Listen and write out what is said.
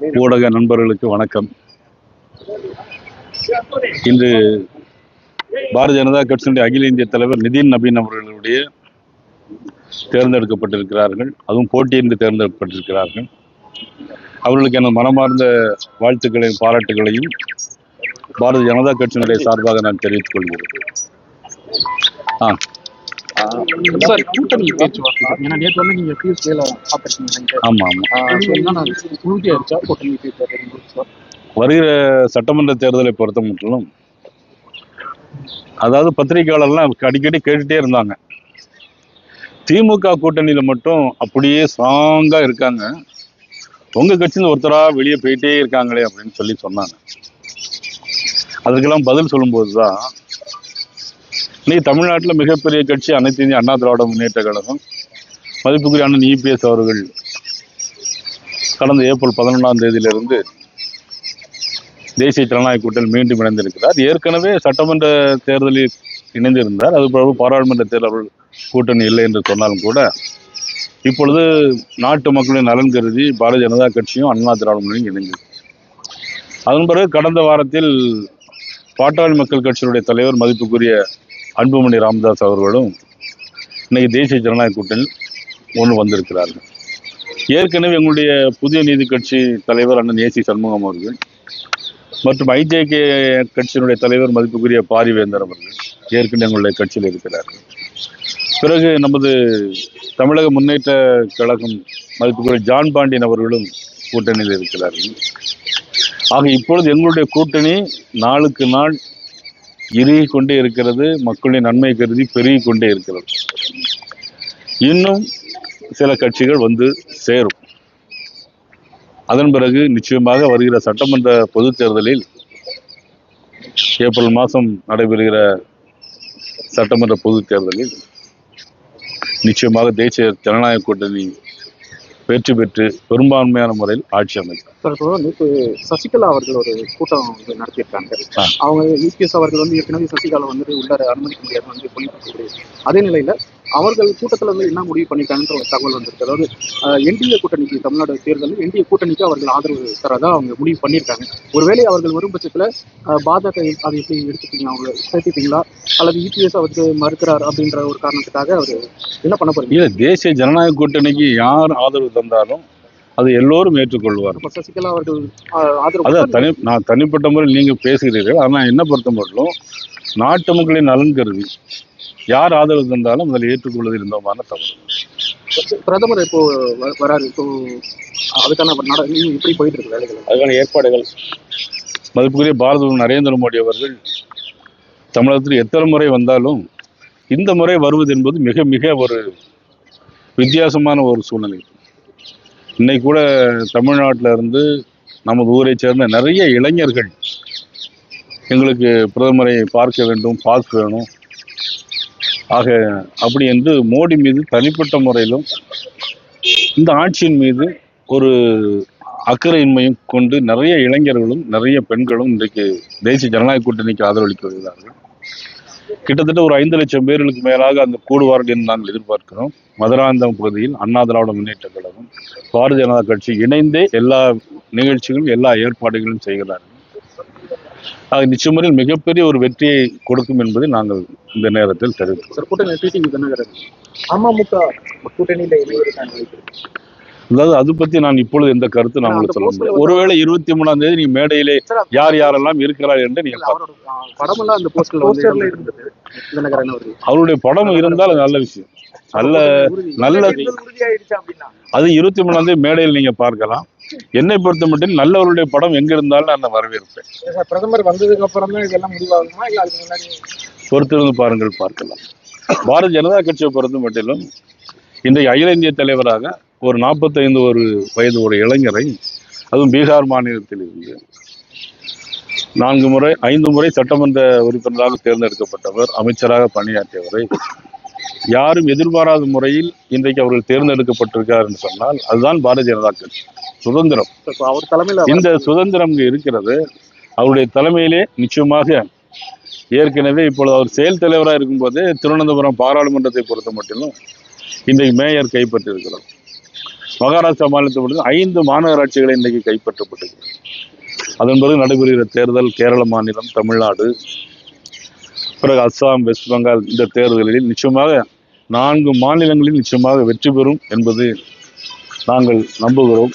ஊடக நண்பர்களுக்கு வணக்கம். இன்று பாரதிய ஜனதா கட்சியினுடைய அகில இந்திய தலைவர் நிதின் நபீன் அவர்களுடைய தேர்ந்தெடுக்கப்பட்டிருக்கிறார்கள். அதுவும் போட்டியின்றி தேர்ந்தெடுக்கப்பட்டிருக்கிறார்கள். அவர்களுக்கு எனது மனமார்ந்த வாழ்த்துக்களையும் பாராட்டுகளையும் பாரதிய ஜனதா கட்சியினுடைய சார்பாக நான் தெரிவித்துக் கொள்கிறேன். ஆ சார் கூட்டணி பேச்சுவார்த்தை ஏன்னா நேற்று வந்து நீங்க பியூஸ் வேலை பார்த்துருக்கீங்க ஆமாம் ஆமாம் என்னன்னா உறுதியாயிருச்சா கூட்டணி பேச்சுவார்த்தை வருகிற சட்டமன்ற தேர்தலை பொறுத்த மட்டும் அதாவது பத்திரிகையாளர்லாம் அடிக்கடி கேட்டுட்டே இருந்தாங்க. திமுக கூட்டணியில மட்டும் அப்படியே ஸ்ட்ராங்கா இருக்காங்க. உங்க கட்சியில ஒருத்தரா வெளியே போயிட்டே இருக்காங்களே அப்படின்னு சொல்லி சொன்னாங்க. அதுக்கெல்லாம் பதில் சொல்லும்போது தான் இன்னைக்கு தமிழ்நாட்டில் மிகப்பெரிய கட்சி அனைத்து இந்திய அண்ணா திராவிட முன்னேற்ற கழகம். மதிப்புக்குரிய அண்ணன் இபிஎஸ் அவர்கள் கடந்த ஏப்ரல் பதினொன்றாம் தேதியிலிருந்து தேசிய ஜனநாயக கூட்டணி மீண்டும் இணைந்திருக்கிறார். ஏற்கனவே சட்டமன்ற தேர்தலில் இணைந்திருந்தார். அது பிறகு பாராளுமன்ற தேர்தல் கூட்டணி இல்லை என்று சொன்னாலும் கூட இப்பொழுது நாட்டு மக்களின் நலன் கருதி பாரதிய ஜனதா கட்சியும் அண்ணா திராவிட முன்னணியும் இணைந்தது அதன் பிறகு கடந்த வாரத்தில் பாட்டாளி மக்கள் கட்சியினுடைய தலைவர் மதிப்புக்குரிய அன்புமணி ராமதாஸ் அவர்களும் இன்றைக்கி தேசிய ஜனநாயக கூட்டணி ஒன்று வந்திருக்கிறார்கள். ஏற்கனவே எங்களுடைய புதிய நீதி கட்சி தலைவர் அண்ணன் ஏசி சண்முகம் அவர்கள் மற்றும் ஐஜேகே கட்சியினுடைய தலைவர் மதிப்புக்குரிய பாரிவேந்தர் அவர்கள் ஏற்கனவே எங்களுடைய கட்சியில் இருக்கிறார்கள். பிறகு நமது தமிழக முன்னேற்ற கழகம் மதிப்புக்குரிய ஜான் பாண்டியன் அவர்களும் கூட்டணியில் இருக்கிறார்கள். ஆக இப்பொழுது எங்களுடைய கூட்டணி நாளுக்கு நாள் இறுகி கொண்டே இருக்கிறது மக்களின் நன்மை கருதி பெருகி கொண்டே இருக்கிறது. இன்னும் சில கட்சிகள் வந்து சேரும். அதன் பிறகு நிச்சயமாக வருகிற சட்டமன்ற பொதுத் தேர்தலில் ஏப்ரல் மாதம் நடைபெறுகிற சட்டமன்ற பொதுத் தேர்தலில் நிச்சயமாக தேசிய ஜனநாயக கூட்டணி வெற்றி பெற்று பெரும்பான்மையான முறையில் ஆட்சி அமைக்கும் இப்போ சசிகலா அவர்கள் ஒரு கூட்டம் வந்து நடத்தியிருக்காங்க. அவங்க யூபிஎஸ் அவர்கள் வந்து ஏற்கனவே சசிகலா வந்து உள்ளார அனுமதிக்க முடியாது வந்து பொழிப்பு அதே நிலையில அவர்கள் கூட்டத்துல வந்து என்ன முடிவு பண்ணிட்டாங்கன்ற ஒரு தகவல் வந்திருக்கு. அதாவது என்டிஏ கூட்டணிக்கு தமிழ்நாடு தேர்தலில் என்டிஏ கூட்டணிக்கு அவர்கள் ஆதரவு தரதா அவங்க முடிவு பண்ணியிருக்காங்க. ஒருவேளை அவர்கள் வரும் பட்சத்துல பாஜக அதை எப்படி எடுத்துப்பீங்க? அவங்க சேர்த்துப்பீங்களா? அல்லது யூபிஎஸ் அவருக்கு மறுக்கிறார் அப்படின்ற ஒரு காரணத்துக்காக அவர் என்ன பண்ண போறீங்க? இல்ல தேசிய ஜனநாயக கூட்டணிக்கு யார் ஆதரவு தந்தாலும் அது எல்லோரும் ஏற்றுக்கொள்வார் சசிகலா அவர்கள் அதான் தனி நான் தனிப்பட்ட முறையில் நீங்க பேசுகிறீர்கள். ஆனால் என்ன பொறுத்த மட்டும் நாட்டு மக்களின் நலன் கருதி யார் ஆதரவு தந்தாலும் அதில் ஏற்றுக்கொள்வதில் இருந்தோமான தவறு. பிரதமர் இப்போ வராரு. இப்போ அதுக்கான எப்படி போயிட்டு இருக்கு வேலைகள். அதுக்கான ஏற்பாடுகள். மதிப்புக்குரிய பாரத நரேந்திர மோடி அவர்கள் தமிழகத்தில் எத்தனை முறை வந்தாலும் இந்த முறை வருவது என்பது மிக மிக ஒரு வித்தியாசமான ஒரு சூழ்நிலை. இன்னைக்கு கூட தமிழ்நாட்டில் இருந்து நமது ஊரை சேர்ந்த நிறைய இளைஞர்கள் எங்களுக்கு பிரதமரை பார்க்க வேண்டும் பார்க்க வேணும். ஆக அப்படி என்று மோடி மீது தனிப்பட்ட முறையிலும் இந்த ஆட்சியின் மீது ஒரு அக்கறையின்மையும் கொண்டு நிறைய இளைஞர்களும் நிறைய பெண்களும் இன்றைக்கு தேசிய ஜனநாயக கூட்டணிக்கு ஆதரவளித்து வருகிறார்கள். கிட்டத்தட்ட ஒரு ஐந்து லட்சம் பேர்களுக்கு மேலாக அந்த கூடுவார்கள் என்று நாங்கள் எதிர்பார்க்கிறோம். மதுராந்தம் பகுதியில் அண்ணா திராவிட முன்னேற்ற கழகம் பாரதிய ஜனதா கட்சி இணைந்தே எல்லா நிகழ்ச்சிகளும் எல்லா ஏற்பாடுகளும் செய்கிறார்கள். ஆக நிச்சயமுறையில் மிகப்பெரிய ஒரு வெற்றியை கொடுக்கும் என்பதை நாங்கள் இந்த நேரத்தில் தெரிவிக்கிறோம். அமமுக கூட்டணியில. அதாவது அது பத்தி நான் இப்பொழுது எந்த கருத்து நான் உங்களுக்கு சொல்ல முடியாது. ஒருவேளை இருபத்தி மூணாம் தேதி நீங்க மேடையிலே யார் யாரெல்லாம் இருக்கிறார் என்று நீங்க படமெல்லாம் அந்த போஸ்டர்ல அவருடைய படம் இருந்தால் அது நல்ல விஷயம். நல்ல. நல்ல அது இருபத்தி மூணாம் தேதி மேடையில் நீங்க பார்க்கலாம். என்னை பொறுத்த மட்டும் நல்லவருடைய படம் எங்க இருந்தாலும் நான் வரவேற்பேன். பிரதமர் வந்ததுக்கு அப்புறம் தான் இதெல்லாம் முடிவாகுமா? இல்ல அதுக்கு முன்னாடி பொறுத்திருந்து பாருங்கள் பார்க்கலாம். பாரதிய ஜனதா கட்சியை பொறுத்த மட்டிலும் இன்றைக்கு அகில இந்திய தலைவராக ஒரு நாற்பத்தைந்து ஒரு வயது ஒரு இளைஞரை அதுவும் பீகார் மாநிலத்தில் இருந்து நான்கு முறை ஐந்து முறை சட்டமன்ற உறுப்பினராக தேர்ந்தெடுக்கப்பட்டவர் அமைச்சராக பணியாற்றியவரை யாரும் எதிர்பாராத முறையில் இன்றைக்கு அவர்கள் தேர்ந்தெடுக்கப்பட்டிருக்கார் என்று சொன்னால் அதுதான் பாரதிய ஜனதா கட்சி. சுதந்திரம். அவர் தலைமையில இந்த சுதந்திரம் இருக்கிறது. அவருடைய தலைமையிலே நிச்சயமாக ஏற்கனவே இப்பொழுது அவர் செயல் தலைவராக இருக்கும்போதே திருவனந்தபுரம் பாராளுமன்றத்தை பொறுத்த மட்டிலும் இன்றைக்கு மேயர் கைப்பற்றியிருக்கிறார். மகாராஷ்டிரா மாநிலத்தை பொறுத்து ஐந்து மாநகராட்சிகளை இன்றைக்கு கைப்பற்றப்பட்டிருக்கிறது. அதன் பிறகு நடைபெறுகிற தேர்தல் கேரள மாநிலம் தமிழ்நாடு பிறகு அஸ்ஸாம் வெஸ்ட் பெங்கால் இந்த தேர்தல்களில் நிச்சயமாக நான்கு மாநிலங்களில் நிச்சயமாக வெற்றி பெறும் என்பது நாங்கள் நம்புகிறோம்.